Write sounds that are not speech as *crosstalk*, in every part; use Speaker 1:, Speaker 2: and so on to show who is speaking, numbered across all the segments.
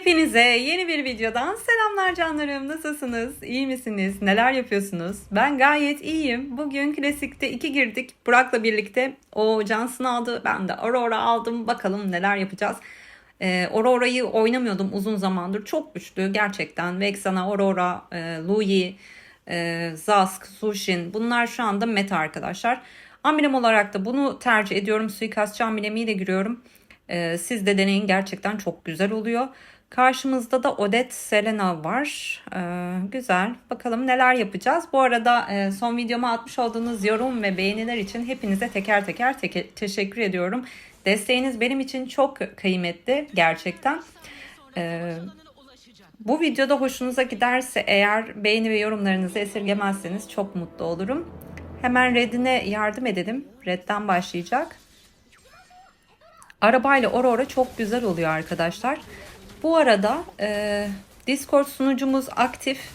Speaker 1: Hepinize yeni bir videodan selamlar canlarım. Nasılsınız? İyi misiniz? Neler yapıyorsunuz? Ben gayet iyiyim. Bugün klasikte 2 girdik. Burak'la birlikte o Johnson aldı. Ben de Aurora aldım. Bakalım neler yapacağız. Ee, Aurora'yı oynamıyordum uzun zamandır. Çok güçlü gerçekten. Vexana, Aurora, e, Louis, e, Zask, Sushin bunlar şu anda meta arkadaşlar. Amblem olarak da bunu tercih ediyorum. Suikastçı amblemiyle giriyorum. Ee, siz de deneyin gerçekten çok güzel oluyor. Karşımızda da Odette Selena var. Ee, güzel. Bakalım neler yapacağız. Bu arada e, son videoma atmış olduğunuz yorum ve beğeniler için hepinize teker teker teke- teşekkür ediyorum. Desteğiniz benim için çok kıymetli gerçekten. Ee, bu videoda hoşunuza giderse eğer beğeni ve yorumlarınızı esirgemezseniz çok mutlu olurum. Hemen Red'ine yardım edelim. Red'den başlayacak. Arabayla Aurora çok güzel oluyor arkadaşlar. Bu arada e, Discord sunucumuz aktif.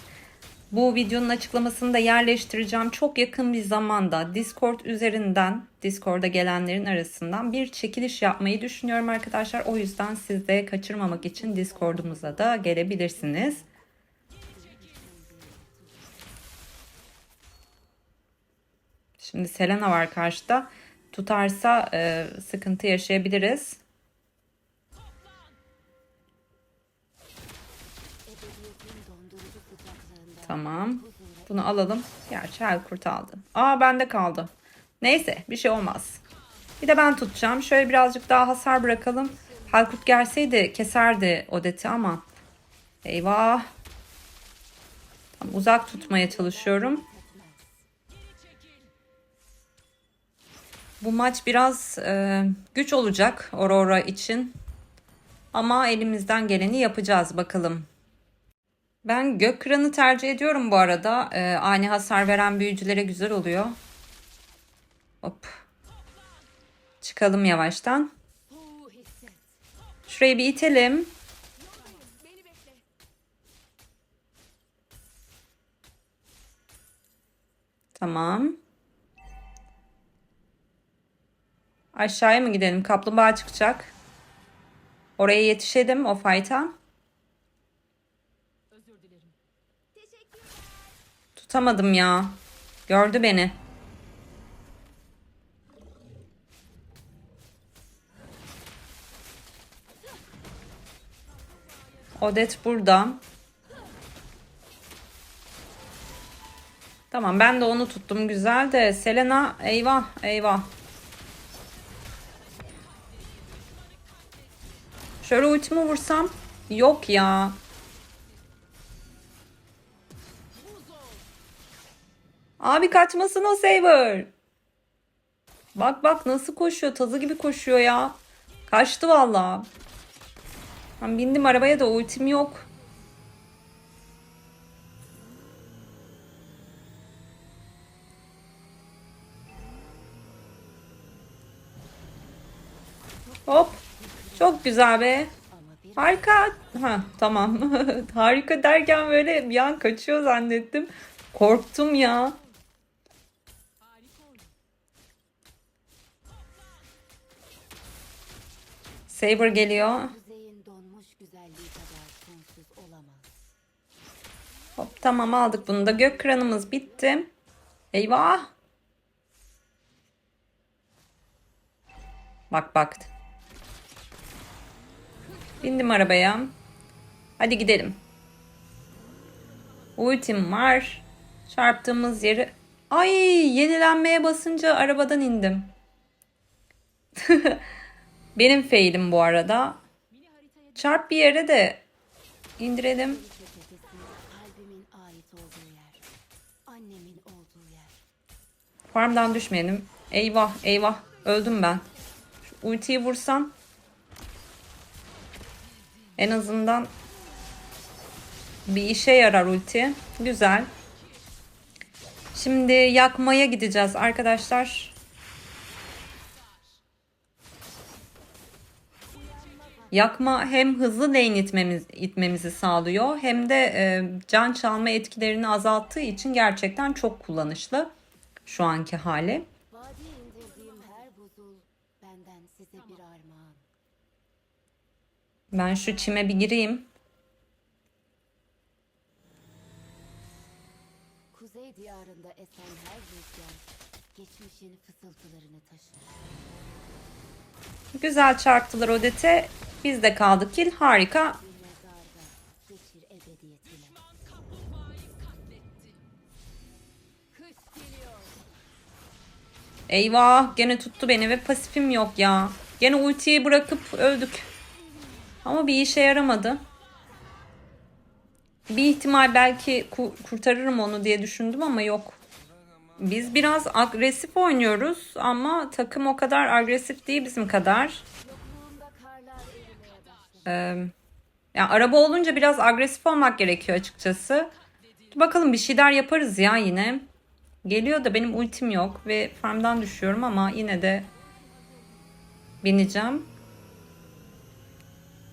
Speaker 1: Bu videonun açıklamasını da yerleştireceğim. Çok yakın bir zamanda Discord üzerinden, Discord'a gelenlerin arasından bir çekiliş yapmayı düşünüyorum arkadaşlar. O yüzden siz de kaçırmamak için Discord'umuza da gelebilirsiniz. Şimdi Selena var karşıda. Tutarsa e, sıkıntı yaşayabiliriz. Tamam. Bunu alalım. Gerçi Helkurt aldı. Aa bende kaldı. Neyse bir şey olmaz. Bir de ben tutacağım. Şöyle birazcık daha hasar bırakalım. Helkurt gelseydi keserdi Odet'i ama. Eyvah. Tam uzak tutmaya çalışıyorum. Bu maç biraz e, güç olacak Aurora için. Ama elimizden geleni yapacağız bakalım. Ben gök kıranı tercih ediyorum bu arada. E, ani hasar veren büyücülere güzel oluyor. Hop. Çıkalım yavaştan. Şurayı bir itelim. Tamam. Aşağıya mı gidelim? Kaplumbağa çıkacak. Oraya yetişelim o fight'a. Tutamadım ya. Gördü beni. Odet burada. Tamam ben de onu tuttum güzel de Selena eyvah eyvah. Şöyle ultimi vursam. Yok ya. Abi kaçmasın o Saber. Bak bak nasıl koşuyor. Tazı gibi koşuyor ya. Kaçtı valla. Ben bindim arabaya da ultim yok. Hop. Çok güzel be. Harika. Ha tamam. *laughs* Harika derken böyle bir an kaçıyor zannettim. Korktum ya. Saber geliyor. Hop tamam aldık bunu da. Gök kranımız bitti. Eyvah. Bak bak. Bindim arabaya. Hadi gidelim. Ultim var. Çarptığımız yeri... Ay yenilenmeye basınca arabadan indim. *laughs* Benim failim bu arada. Çarp bir yere de indirelim. Farmdan düşmeyelim. Eyvah eyvah öldüm ben. Şu ultiyi vursam en azından bir işe yarar ulti. Güzel. Şimdi yakmaya gideceğiz arkadaşlar. Yakma hem hızlı leğen itmemiz, itmemizi sağlıyor hem de e, can çalma etkilerini azalttığı için gerçekten çok kullanışlı şu anki hali. Ben şu çime bir gireyim.
Speaker 2: Kuzey diyarında esen her rüzgar geçmişin fısıltılarını taşır.
Speaker 1: Güzel çarptılar Odette. Biz de kaldık kill. Harika. Eyvah gene tuttu beni ve pasifim yok ya. Gene ultiyi bırakıp öldük. Ama bir işe yaramadı. Bir ihtimal belki ku- kurtarırım onu diye düşündüm ama yok. Biz biraz agresif oynuyoruz ama takım o kadar agresif değil bizim kadar. Ee, ya araba olunca biraz agresif olmak gerekiyor açıkçası. Bakalım bir şeyler yaparız ya yine. Geliyor da benim ultim yok ve farmdan düşüyorum ama yine de bineceğim.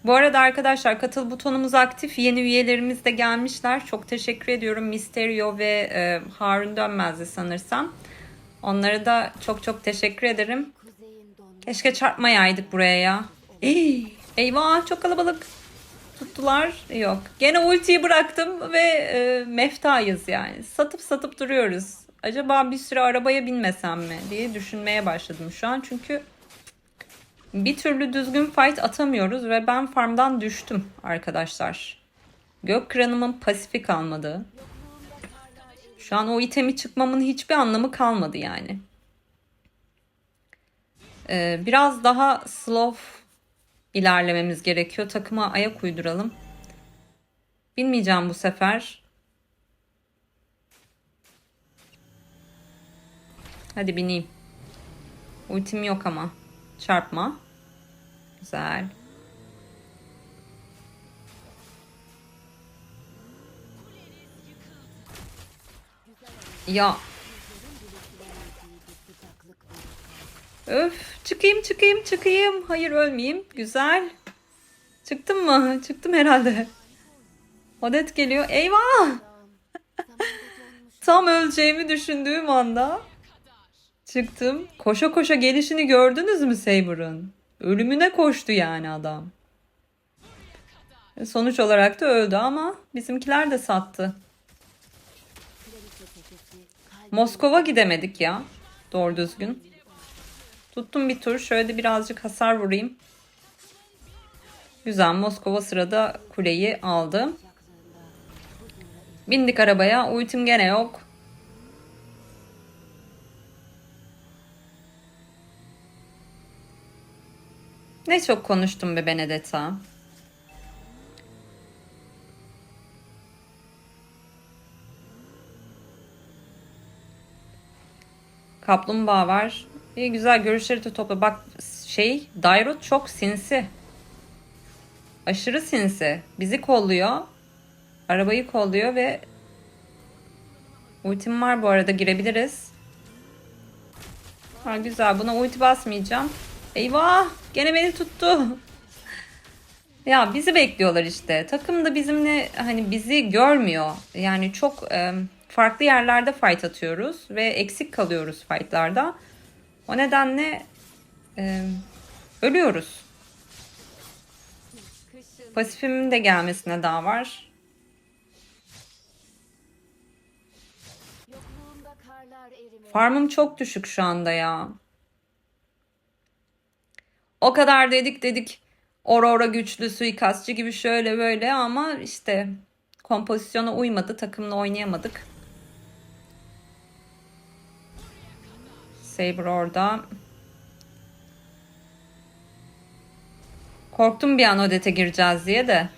Speaker 1: Bu arada arkadaşlar katıl butonumuz aktif. Yeni üyelerimiz de gelmişler. Çok teşekkür ediyorum. Misterio ve e, Harun Dönmez'di sanırsam. Onlara da çok çok teşekkür ederim. Keşke çarpmayaydık buraya ya. Ey, *gasps* eyvah çok kalabalık. Tuttular. Yok. Gene ultiyi bıraktım ve e, meftayız yani. Satıp satıp duruyoruz. Acaba bir süre arabaya binmesem mi diye düşünmeye başladım şu an. Çünkü bir türlü düzgün fight atamıyoruz ve ben farmdan düştüm arkadaşlar. Gök kranımın pasifi kalmadı. Şu an o itemi çıkmamın hiçbir anlamı kalmadı yani. Ee, biraz daha slow ilerlememiz gerekiyor. Takıma ayak uyduralım. Bilmeyeceğim bu sefer. Hadi bineyim. Ultim yok ama. Çarpma. Güzel. Ya. Öf çıkayım çıkayım çıkayım. Hayır ölmeyeyim. Güzel. Çıktım mı? Çıktım herhalde. Odet geliyor. Eyvah! *laughs* Tam öleceğimi düşündüğüm anda çıktım. Koşa koşa gelişini gördünüz mü Saber'ın? Ölümüne koştu yani adam. Sonuç olarak da öldü ama bizimkiler de sattı. Moskova gidemedik ya. Doğru düzgün. Tuttum bir tur. Şöyle de birazcık hasar vurayım. Güzel. Moskova sırada kuleyi aldı. Bindik arabaya. Ultim gene yok. Ne çok konuştum be Benedetta. Kaplumbağa var. İyi güzel görüşleri de topla. Bak şey Dairot çok sinsi. Aşırı sinsi. Bizi kolluyor. Arabayı kolluyor ve ultim var bu arada girebiliriz. Ha güzel buna ulti basmayacağım. Eyvah gene beni tuttu. Ya bizi bekliyorlar işte. Takım da bizimle hani bizi görmüyor. Yani çok e, farklı yerlerde fight atıyoruz ve eksik kalıyoruz fightlarda. O nedenle e, ölüyoruz. Pasifimin de gelmesine daha var. Farmım çok düşük şu anda ya. O kadar dedik dedik Aurora güçlü suikastçı gibi şöyle böyle ama işte kompozisyona uymadı. Takımla oynayamadık. Saber orada. Korktum bir an Odette gireceğiz diye de.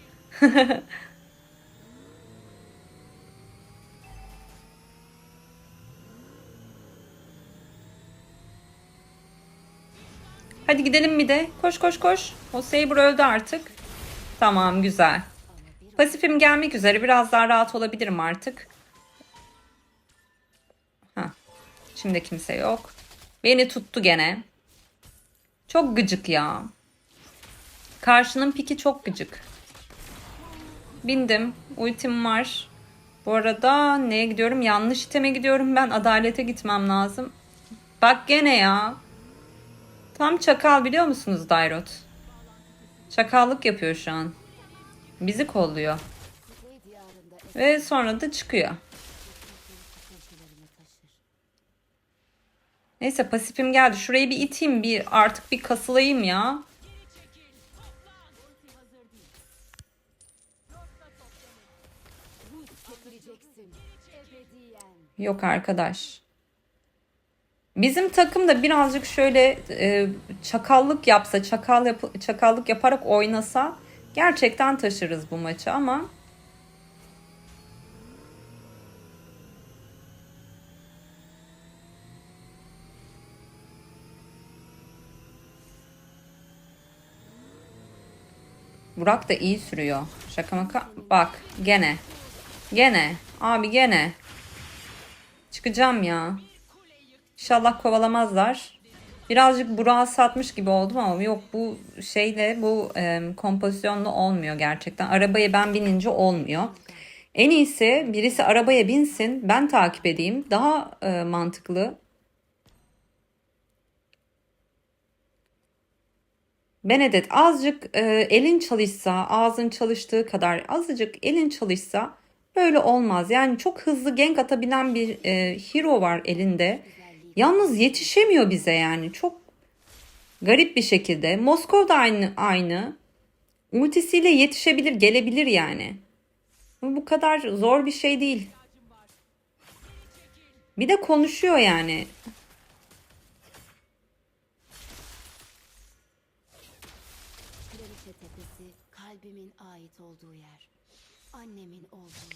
Speaker 1: *laughs* Hadi gidelim bir de. Koş koş koş. O Saber öldü artık. Tamam güzel. Pasifim gelmek üzere. Biraz daha rahat olabilirim artık. Ha. Şimdi kimse yok. Beni tuttu gene. Çok gıcık ya. Karşının piki çok gıcık. Bindim. Ultim var. Bu arada neye gidiyorum? Yanlış iteme gidiyorum ben. Adalete gitmem lazım. Bak gene ya. Tam çakal biliyor musunuz Dairot? Çakallık yapıyor şu an. Bizi kolluyor. Ve sonra da çıkıyor. Neyse pasifim geldi. Şurayı bir iteyim bir artık bir kasılayım ya. Yok arkadaş. Bizim takım da birazcık şöyle e, çakallık yapsa, çakal yap- çakallık yaparak oynasa gerçekten taşırız bu maçı ama Burak da iyi sürüyor. Şaka maka. Bak gene. Gene. Abi gene. Çıkacağım ya. İnşallah kovalamazlar. Birazcık Burak'a satmış gibi oldum ama yok bu şeyle bu e, kompozisyonla olmuyor gerçekten. Arabaya ben binince olmuyor. En iyisi birisi arabaya binsin ben takip edeyim. Daha e, mantıklı. Benedet azıcık e, elin çalışsa, ağzın çalıştığı kadar azıcık elin çalışsa böyle olmaz. Yani çok hızlı gank atabilen bir e, hero var elinde. Yalnız yetişemiyor bize yani. Çok garip bir şekilde. Moskova da aynı aynı. Ultisiyle yetişebilir, gelebilir yani. Bu kadar zor bir şey değil. Bir de konuşuyor yani.
Speaker 2: Kalbimin ait olduğu yer. Annemin olduğu.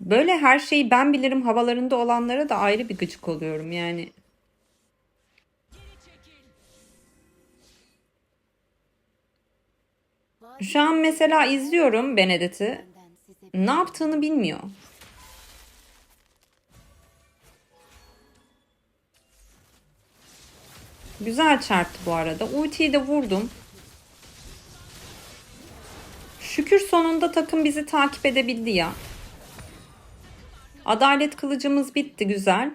Speaker 1: Böyle her şeyi ben bilirim havalarında olanlara da ayrı bir gıcık oluyorum yani. Şu an mesela izliyorum Benedet'i. Ne yaptığını bilmiyor. Güzel çarptı bu arada. Ultiyi de vurdum. Şükür sonunda takım bizi takip edebildi ya. Adalet kılıcımız bitti güzel.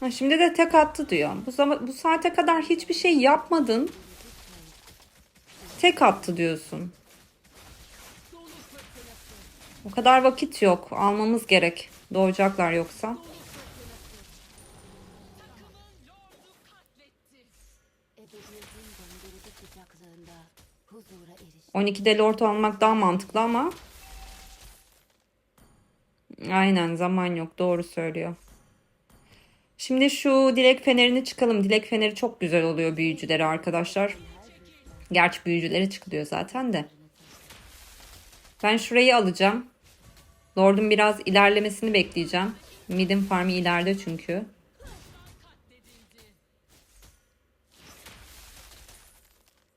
Speaker 1: Ha, şimdi de tek attı diyor. Bu, zaman, bu saate kadar hiçbir şey yapmadın. Tek attı diyorsun. O kadar vakit yok. Almamız gerek. Doğacaklar yoksa. 12'de lord almak daha mantıklı ama. Aynen zaman yok. Doğru söylüyor. Şimdi şu dilek fenerini çıkalım. Dilek feneri çok güzel oluyor büyücüleri arkadaşlar. Gerçi büyücüleri çıkılıyor zaten de. Ben şurayı alacağım. Lord'un biraz ilerlemesini bekleyeceğim. Mid'in farmı ileride çünkü.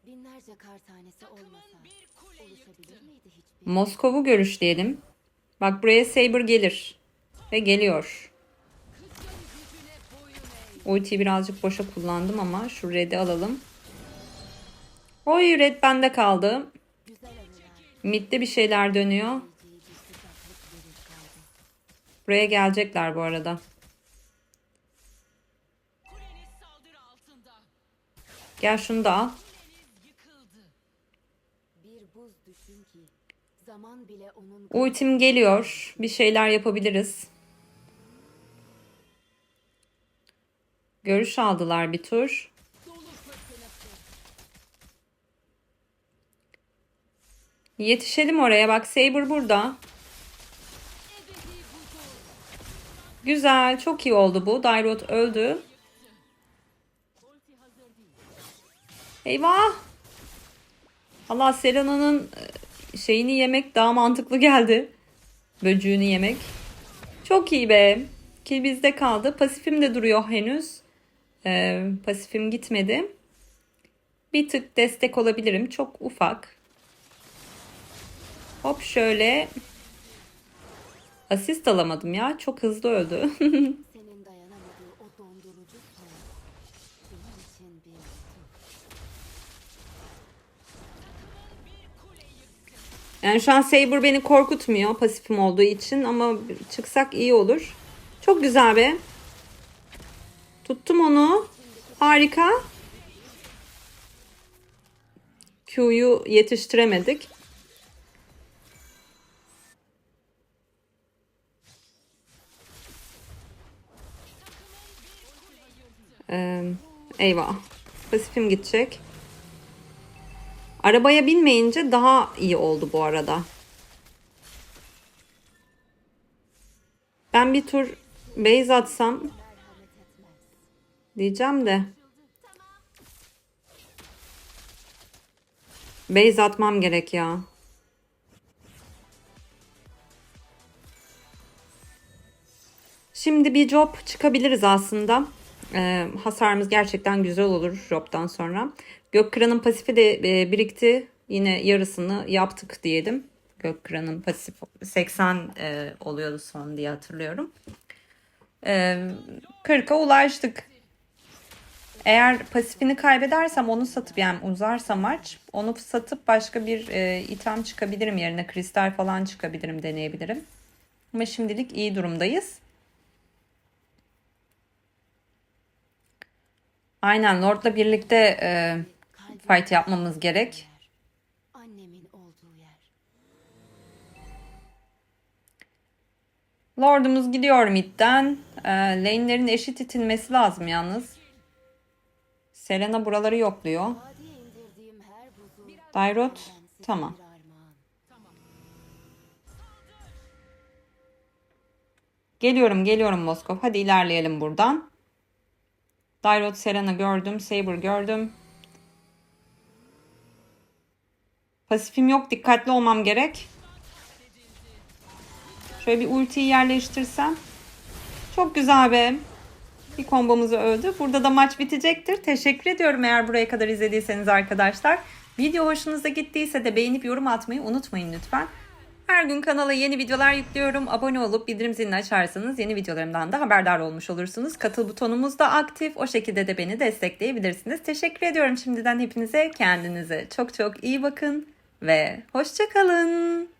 Speaker 2: Binlerce kar tanesi olmasa?
Speaker 1: Moskov'u görüşleyelim. Bak buraya Saber gelir. Ve geliyor. Ultiyi birazcık boşa kullandım ama şu red'i alalım. Oy red bende kaldı. Mid'de bir şeyler dönüyor. Buraya gelecekler bu arada. Gel şunu da al.
Speaker 2: Bir buz düşün ki zaman bile onun
Speaker 1: Ultim geliyor. Bir şeyler yapabiliriz. Görüş aldılar bir tur. Yetişelim oraya. Bak Saber burada. Güzel. Çok iyi oldu bu. Dairot öldü. Eyvah. Allah Selena'nın şeyini yemek daha mantıklı geldi. Böcüğünü yemek. Çok iyi be. Ki bizde kaldı. Pasifim de duruyor henüz. Ee, pasifim gitmedi. Bir tık destek olabilirim. Çok ufak. Hop şöyle. Asist alamadım ya. Çok hızlı öldü. *laughs* Yani şu an Saber beni korkutmuyor pasifim olduğu için ama çıksak iyi olur. Çok güzel be. Tuttum onu. Harika. Q'yu yetiştiremedik. Ee, eyvah. Pasifim gidecek. Arabaya binmeyince daha iyi oldu bu arada. Ben bir tur base atsam diyeceğim de. Base atmam gerek ya. Şimdi bir job çıkabiliriz aslında. Ee, hasarımız gerçekten güzel olur job'dan sonra. Gökkıran'ın pasifi de e, birikti. Yine yarısını yaptık diyelim. Gökkıran'ın pasif 80 e, oluyordu son diye hatırlıyorum. E, 40'a ulaştık. Eğer pasifini kaybedersem onu satıp yani uzarsa maç onu satıp başka bir e, item çıkabilirim yerine kristal falan çıkabilirim deneyebilirim. Ama şimdilik iyi durumdayız. Aynen Lord'la birlikte e, fight yapmamız gerek.
Speaker 2: Annemin olduğu yer.
Speaker 1: Lord'umuz gidiyor midden. E, lane'lerin eşit itilmesi lazım yalnız. Selena buraları yokluyor. Dairot tamam. Geliyorum geliyorum Moskov. Hadi ilerleyelim buradan. Dairot Selena gördüm. Saber gördüm. Pasifim yok. Dikkatli olmam gerek. Şöyle bir ultiyi yerleştirsem. Çok güzel be. Bir kombomuzu öldü. Burada da maç bitecektir. Teşekkür ediyorum eğer buraya kadar izlediyseniz arkadaşlar. Video hoşunuza gittiyse de beğenip yorum atmayı unutmayın lütfen. Her gün kanala yeni videolar yüklüyorum. Abone olup bildirim zilini açarsanız yeni videolarımdan da haberdar olmuş olursunuz. Katıl butonumuz da aktif. O şekilde de beni destekleyebilirsiniz. Teşekkür ediyorum şimdiden hepinize. Kendinize çok çok iyi bakın ve hoşçakalın.